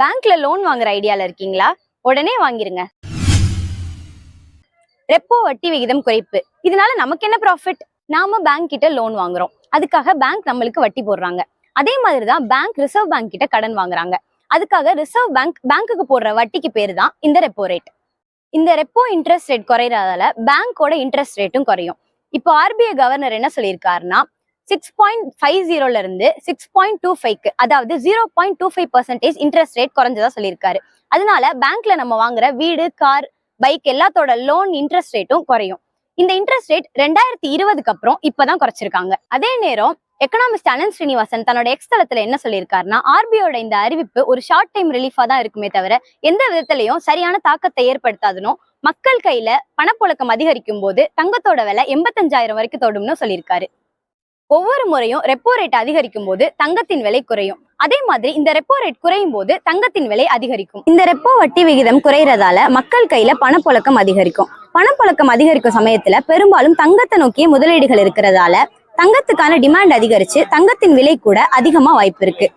பேங்க்ல லோன் வாங்குற ஐடியால இருக்கீங்களா? உடனே வாங்கிருங்க. ரெப்போ வட்டி விகிதம் குறைப்பு. இதனால நமக்கு என்ன ப்ராஃபிட் நாம பேங்க் கிட்ட லோன் வாங்குறோம். அதுக்காக பேங்க் நம்மளுக்கு வட்டி போடுறாங்க. அதே மாதிரி தான் பேங்க் ரிசர்வ் பேங்க் கிட்ட கடன் வாங்குறாங்க. அதுக்காக ரிசர்வ் பேங்க் பேங்க்குக்கு போடுற வட்டிக்கு பேரு தான் இந்த ரெப்போ ரேட் இந்த ரெப்போ இன்ட்ரெஸ்ட் ரேட் குறையறதால பேங்கோட இன்ட்ரெஸ்ட் ரேட்டும் குறையும். இப்போ ஆர்பிஐ கவர்னர் என்ன சொல்லியிருக்காருன்னா சிக்ஸ் பாயிண்ட் ஃபைவ் ஜீரோல இருந்து சிக்ஸ் பாயிண்ட் டூ ஃபைவ்க்கு அதாவது zero point two five percentage interest rate குறைஞ்சதா சொல்லியிருக்காரு. அதனால பேங்க்ல நம்ம வாங்குற வீடு கார் பைக் எல்லாத்தோட லோன் இன்ட்ரெஸ்ட் ரேட்டும் குறையும். இந்த இன்ட்ரெஸ்ட் ரேட் ரெண்டாயிரத்தி இருபதுக்கு அப்புறம் இப்பதான் குறைச்சிருக்காங்க. அதே நேரம் எக்கனாமிஸ்ட் அனந்த் ஸ்ரீனிவாசன் தன்னோட எக்ஸ் தளத்துல என்ன சொல்லியிருக்காருன்னா ஆர்பிஐயோட இந்த அறிவிப்பு ஒரு ஷார்ட் டைம் ரிலீஃபா தான் இருக்குமே தவிர எந்த விதத்திலையும் சரியான தாக்கத்தை ஏற்படுத்தாதுனும் மக்கள் கையில பணப்புழக்கம் அதிகரிக்கும் போது தங்கத்தோட விலை எண்பத்தஞ்சாயிரம் வரைக்கும் தொடும்னு சொல்லியிருக்காரு. ஒவ்வொரு முறையும் ரெப்போ ரேட் அதிகரிக்கும் போது தங்கத்தின் விலை குறையும். அதே மாதிரி இந்த ரெப்போ ரேட் குறையும் போது தங்கத்தின் விலை அதிகரிக்கும். இந்த ரெப்போ வட்டி விகிதம் குறையறதால மக்கள் கையில பணப்புழக்கம் அதிகரிக்கும். பணப்புழக்கம் அதிகரிக்கும் சமயத்துல பெரும்பாலும் தங்கத்தை நோக்கிய முதலீடுகள் இருக்கிறதால தங்கத்துக்கான டிமாண்ட் அதிகரிச்சு தங்கத்தின் விலை கூட அதிகமா வாய்ப்பு இருக்கு.